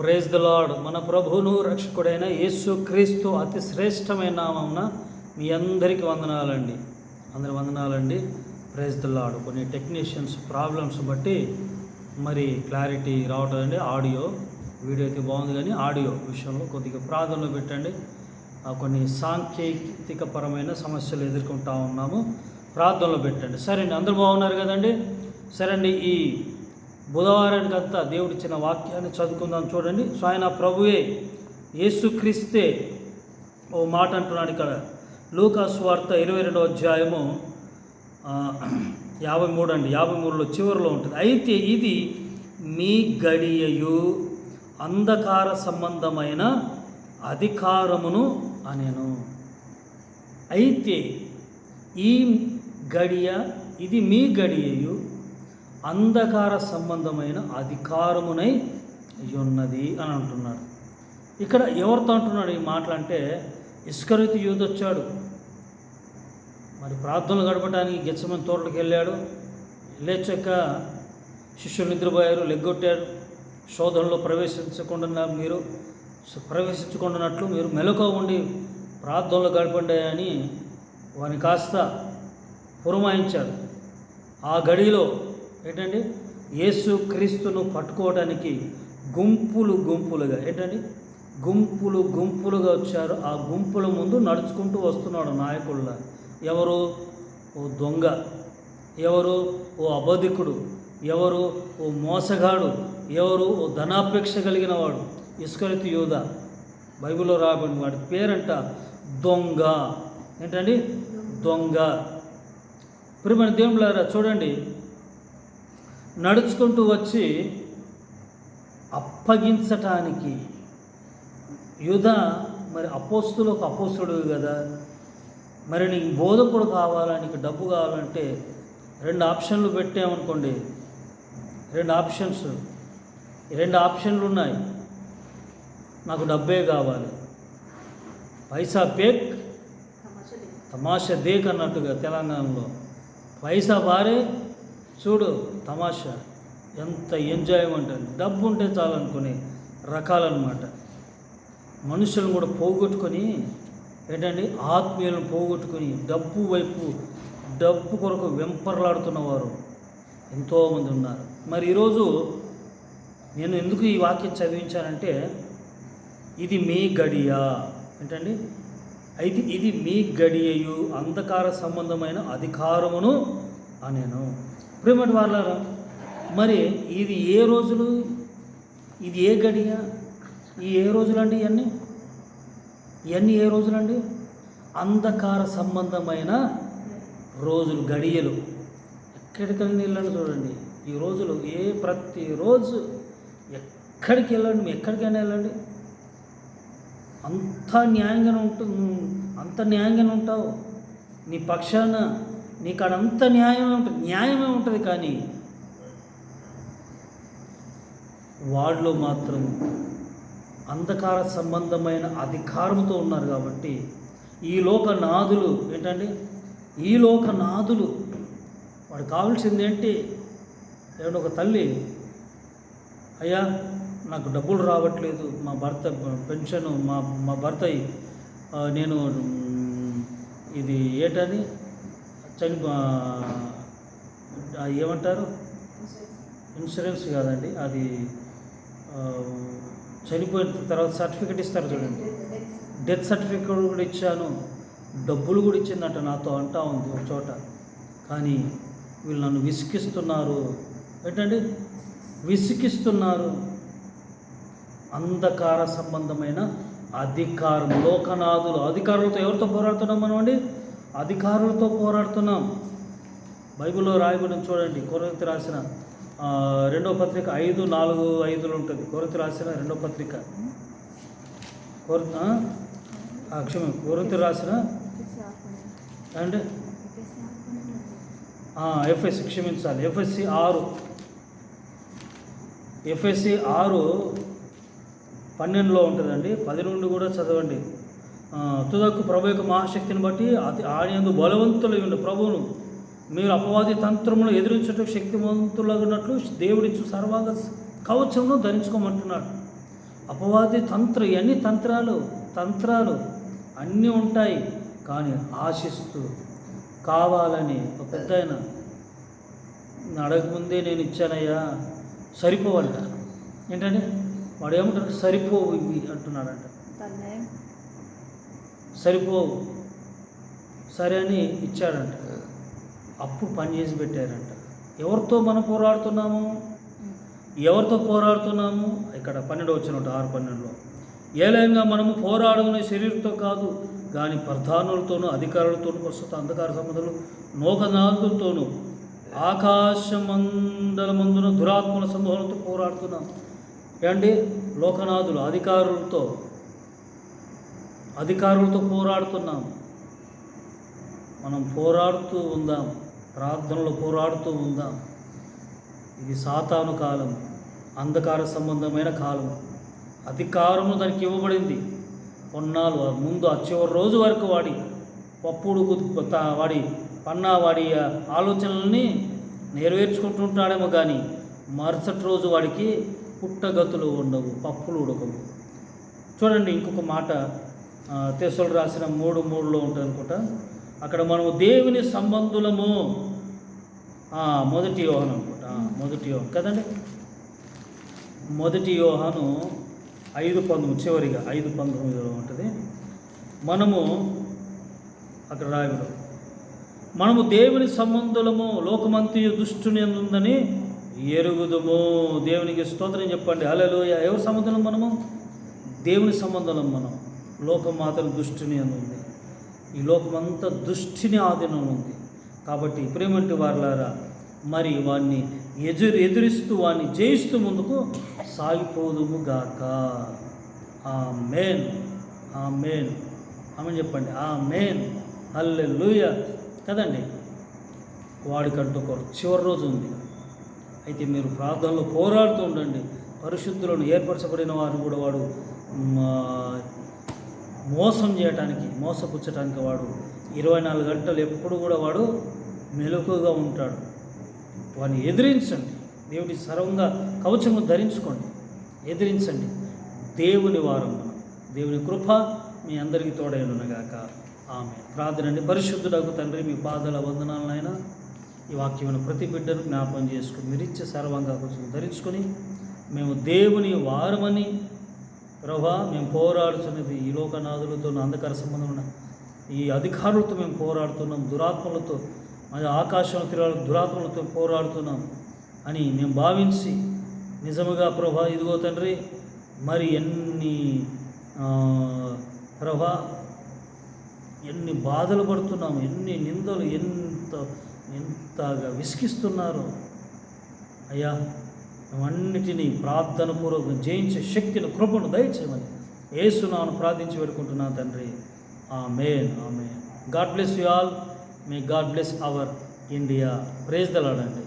Praise the lord మన ప్రభువును రక్షకుడైన యేసు క్రీస్తు అతి శ్రేష్టమైన నామమున మీ అందరికీ వందనాలండి. అందరి వందనాలండి. ప్రేజ్ ద లాడ్ కొన్ని టెక్నీషియన్స్ ప్రాబ్లమ్స్ బట్టి మరి క్లారిటీ రావటం అండి ఆడియో వీడియో అయితే బాగుంది కానీ ఆడియో విషయంలో కొద్దిగా ప్రాధాన్యత పెట్టండి. కొన్ని సాంకేతికపరమైన సమస్యలు ఎదుర్కొంటా ఉన్నాము. ప్రార్థనలో పెట్టండి. సరే అండి అందరూ బాగున్నారు కదండి? సరే అండి ఈ బుధవారానికి అంతా దేవుడు ఇచ్చిన వాక్యాన్ని చదువుకుందాం చూడండి. సో ఆయన ప్రభువే యేసుక్రీస్తే ఓ మాట అంటున్నాడు ఇక్కడ. లూకాస్వార్త ఇరవై రెండవ అధ్యాయము యాభై మూడు అండి. యాభై మూడులో చివరిలో ఉంటుంది. అయితే ఇది మీ గడియయు అంధకార సంబంధమైన అధికారమును అనేను. అయితే ఈ గడియ ఇది మీ గడియయు అంధకార సంబంధమైన అధికారమునై ఉన్నది అని అంటున్నాడు. ఇక్కడ ఎవరితో అంటున్నాడు ఈ మాటలంటే ఇస్కరితి యూత్ వచ్చాడు. మరి ప్రార్థనలు గడపడానికి గెచ్చమని తోటలకు వెళ్ళాడు. లేచాక శిష్యులు నిద్రపోయారు లెగ్గొట్టారు. శోధనలో ప్రవేశించకుండా మీరు ప్రవేశించకుండానట్లు మీరు మెలకువ ఉండి ప్రార్థనలు గడపండి అని వాని కాస్త పురమాయించాడు. ఆ గడిలో ఏంటండి? యేసు క్రీస్తును పట్టుకోవడానికి గుంపులు గుంపులుగా ఏంటండి? గుంపులు గుంపులుగా వచ్చారు. ఆ గుంపుల ముందు నడుచుకుంటూ వస్తున్నాడు నాయకుళ్ళ ఎవరు? ఓ దొంగ. ఎవరు? ఓ అబధికుడు ఎవరు? ఓ మోసగాడు. ఎవరు? ఓ ధనాపేక్ష కలిగిన వాడు. ఇస్కరితు యోధ బైబిల్లో రాబడిన వాడి పేరంట దొంగ. ఏంటండి? దొంగ. ప్రియమైన దేవుళ్ళారా చూడండి. నడుచుకుంటూ వచ్చి అప్పగించటానికి యుధ మరి అపోస్తులు ఒక అపోస్తుడు కదా. మరి నీకు బోధకుడు కావాలా నీకు డబ్బు కావాలంటే రెండు ఆప్షన్లు పెట్టామనుకోండి. రెండు ఆప్షన్స్. ఈ రెండు ఆప్షన్లు ఉన్నాయి. నాకు డబ్బే కావాలి. పైసా పేక్ తమాషా దేక్ అన్నట్టుగా తెలంగాణలో. పైసా బారే చూడు తమాషా ఎంత ఎంజాయ్మెంట్ అని డబ్బు ఉంటే చాలనుకునే రకాలన్నమాట. మనుషులను కూడా పోగొట్టుకొని ఏంటండి ఆత్మీయులను పోగొట్టుకొని డబ్బు వైపు డబ్బు కొరకు వెంపర్లాడుతున్నవారు ఎంతోమంది ఉన్నారు. మరి ఈరోజు నేను ఎందుకు ఈ వాక్యం చదివించానంటే ఇది మీ గడియ. ఏంటండి అయితే ఇది మీ గడియయు అంధకార సంబంధమైన అధికారమును అనేను. ప్రేమటి వాళ్ళారా మరి ఇది ఏ రోజులు? ఇది ఏ గడియ? ఈ ఏ రోజులండి ఇవన్నీ ఇవన్నీ ఏ రోజులండి? అంధకార సంబంధమైన రోజులు గడియలు. ఎక్కడికి వెళ్ళండి చూడండి. ఈ రోజులు ఏ ప్రతిరోజు ఎక్కడికి వెళ్ళండి? మీ ఎక్కడికైనా వెళ్ళండి. అంత న్యాయంగానే ఉంటుంది అంత న్యాయంగానే ఉంటావు. నీ పక్షాన నీకు అంత న్యాయమే ఉంటుంది న్యాయమే ఉంటుంది కానీ వాళ్ళు మాత్రం అంధకార సంబంధమైన అధికారంతో ఉన్నారు కాబట్టి ఈ లోక నాదులు ఏంటండి ఈ లోక నాదులు వాడు కావాల్సింది ఏంటి? ఏమంటే ఒక తల్లి అయ్యా నాకు డబ్బులు రావట్లేదు మా భర్త పెన్షన్ మా మా భర్త నేను ఇది ఏంటని చని ఏమంటారు? ఇన్సూరెన్స్ కాదండి అది చనిపోయిన తర్వాత సర్టిఫికెట్ ఇస్తారు చూడండి. డెత్ సర్టిఫికెట్ కూడా ఇచ్చాను డబ్బులు కూడా ఇచ్చిందంట నాతో అంటా ఉంది ఒక చోట. కానీ వీళ్ళు నన్ను విసికిస్తున్నారు. ఏంటండి? విసికిస్తున్నారు. అంధకార సంబంధమైన అధికారం లోకనాథులు. అధికారులతో ఎవరితో పోరాడుతున్నాం మనం అండి అధికారులతో పోరాడుతున్నాం. బైబిల్లో రాయబడిన చూడండి కొరత రాసిన రెండో పత్రిక ఐదు నాలుగు ఐదులో ఉంటుంది. కొరత రాసిన రెండో పత్రిక. కొర క్షమ కొరత రాసిన అండ్? ఎఫ్ఎస్సి క్షమించాలి. ఎఫ్ఎస్సి ఆరు. ఎఫ్ఎస్సి ఆరు పన్నెండులో ఉంటుందండి. పది నుండి కూడా చదవండి. తుదకు ప్రభు యొక్క మహాశక్తిని బట్టి అతి ఆయనందు బలవంతులై ఉండు. ప్రభువును మీరు అపవాది తంత్రమును ఎదురించటకు శక్తివంతులగినట్లు దేవుడిచ్చు సర్వాంగ కవచమును ధరించుకోమంటున్నాడు. అపవాది తంత్ర ఇవన్నీ తంత్రాలు? తంత్రాలు అన్నీ ఉంటాయి కానీ ఆశిస్తూ కావాలని ఒక పెద్ద ఆయన అడగముందే నేను ఇచ్చానయ్యా సరిపోవంట ఏంటంటే వాడు ఏమంటారు సరిపోవు ఇవి అంటున్నాడంట. సరిపోవు. సరే అని ఇచ్చాడంట. అప్పుడు పని చేసి పెట్టారంట. ఎవరితో మనం పోరాడుతున్నాము? ఎవరితో పోరాడుతున్నాము? ఇక్కడ పన్నెండు వచ్చినట్టు ఆరు పన్నెండులో. ఏలయంగా మనము పోరాడుకునే శరీరంతో కాదు కానీ ప్రధానులతోనూ అధికారులతోనూ ప్రస్తుత అంధకార సంబంధాలు నోకనాథులతోనూ ఆకాశమందలమందున దురాత్మల సమూహాలతో పోరాడుతున్నాం. ఏమండి? లోకనాథులు అధికారులతో అధికారులతో పోరాడుతున్నాం. మనం పోరాడుతూ ఉందాం. ప్రార్థనలో పోరాడుతూ ఉందాం. ఇది సాతాను కాలం అంధకార సంబంధమైన కాలం. అధికారము దానికి ఇవ్వబడింది. కొన్నాళ్ళు ముందు ఆ చివరి రోజు వరకు వాడి పప్పుడు వాడి పన్నా వాడి ఆ ఆలోచనల్ని నెరవేర్చుకుంటుంటాడేమో కానీ మరుసటి రోజు వాడికి పుట్టగతులు ఉండవు పప్పులు ఉడకవు. చూడండి ఇంకొక మాట. తెసలు రాసిన మూడు మూడులో ఉంటుంది అనుకుంటా. అక్కడ మనము దేవుని సంబంధులము. మొదటి యోహన్ అనుకుంటా. మొదటి యోహం కదండి? మొదటి యోహాను ఐదు పంతొమ్మిది చివరిగా ఐదు పంతొమ్మిదిలో ఉంటుంది. మనము అక్కడ రాయబడు. మనము దేవుని సంబంధులము లోకమంతి దుష్టుని ఉందని ఎరుగుదుము. దేవునికి స్తోత్రం చెప్పండి. అలలోయ ఎవరి సంబంధం మనము? దేవుని సంబంధం మనం. లోకం మాత్రం దుష్టిని అని ఉంది. ఈ లోకమంతా దుష్టిని ఆధీనం ఉంది. కాబట్టి ప్రేమంటి వారులారా మరి వాడిని ఎదురు ఎదురిస్తూ వాడిని జయిస్తూ ముందుకు సాగిపోదుము గాక. ఆ మేన్ ఆ మేన్ ఆమె చెప్పండి. ఆ మేన్ అల్లె లూయ కదండి? వాడికంటూ ఒక చివరి రోజు ఉంది. అయితే మీరు ప్రార్థనలో పోరాడుతూ ఉండండి. పరిశుద్ధులను ఏర్పరచబడిన వారు కూడా వాడు మా, మోసం చేయటానికి మోసపుచ్చటానికి వాడు ఇరవై నాలుగు గంటలు ఎప్పుడు కూడా వాడు మెలకుగా ఉంటాడు. వాడిని ఎదిరించండి. దేవుడి సర్వంగా కవచము ధరించుకోండి. ఎదిరించండి. దేవుని వారం మనం దేవుని కృప మీ అందరికీ తోడైనగాక ఆమె ప్రార్థనండి. పరిశుద్ధుడకు తండ్రి మీ పాదల వందనాలనైనా ఈ వాక్యమైన ప్రతి బిడ్డను జ్ఞాపకం చేసుకుని మీరు ఇచ్చే సర్వంగా కొంచెం ధరించుకొని మేము దేవుని వారమని ప్రభా మేము పోరాడుతున్నది ఈ లోకనాథులతో అంధకార సంబంధం ఉన్న ఈ అధికారులతో మేము పోరాడుతున్నాం దురాత్మలతో మరి ఆకాశం తిరగ దురాత్మలతో పోరాడుతున్నాం అని మేము భావించి నిజముగా ప్రభా ఇదిగో తండ్రి మరి ఎన్ని ప్రభా ఎన్ని బాధలు పడుతున్నాము ఎన్ని నిందలు ఎంత ఎంతగా విసిగిస్తున్నారు అయ్యా అన్నిటినీ ప్రార్థన పూర్వకం జయించే శక్తిని కృపను దయచేయమని ఏసునాను ప్రార్థించి పెట్టుకుంటున్నాను తండ్రి. Amen amen God bless you all. May God bless our India. Praise దలాడండి